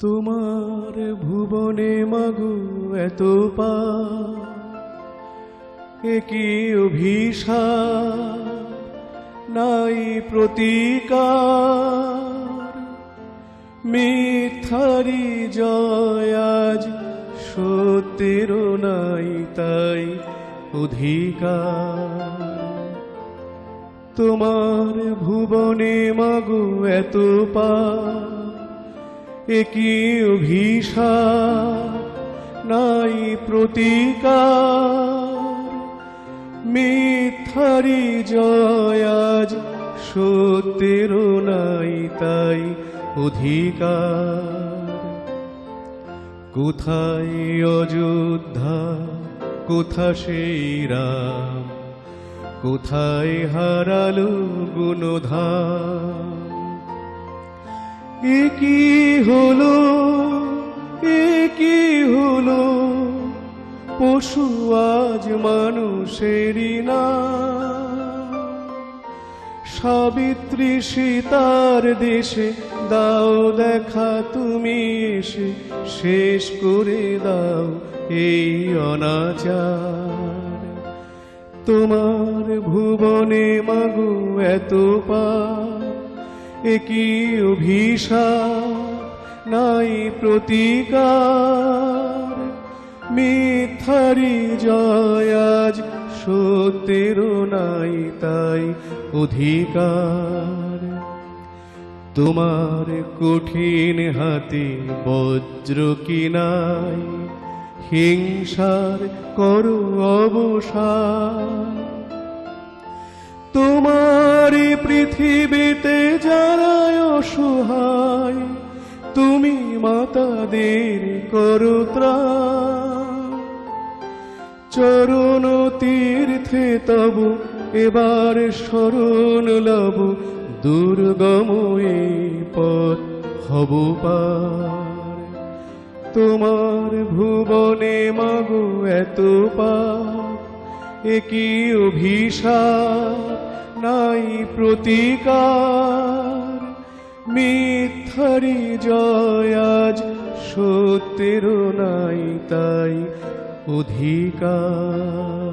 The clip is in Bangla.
তোমার ভুবনে মাগো এত পা। কি অভিশাপ, নাই প্রতিকার। মিথ্যারি জয় আজ সত্যের নাই, তাই অধিকার। তোমার ভুবনে মাগো এত পা। একই অভিশাপ? নাই প্রতিকার। মিথ্যারি জয় আজ সত্যের নাই তাই অধিকার। কোথায় অযোধ্যা? কোথা সেই রাম? কোথায় হারালো গুণধাম? এ কি হলো? এ কি হলো? পশু আজ মানুষেরই না। সাবিত্রী সীতার দেশে দাও দেখা তুমি এসে, শেষ করে দাও এই অনাচার। তোমার ভুবনে মাগু এত পা একই অভিশাপ, নাই প্রতিকার। মিথ্যারি জয় আজ নাই, তাই অধিকার। তোমার কঠিন হাতে বজ্র কিনাই, হিংসার করো অবসান। তোমার পৃথিবীতে যারায় অসহায়, তুমি মাতাদের করো চরণ তীর্থে তব এবার স্মরণ লব, দুর্গম পথ হব তোমার ভুবনে মাগো এত পাপ, একই অভিশাপ, নাই প্রতিকার। মিথ্যারি জয় আজ সত্যের নাই তাই অধিকার।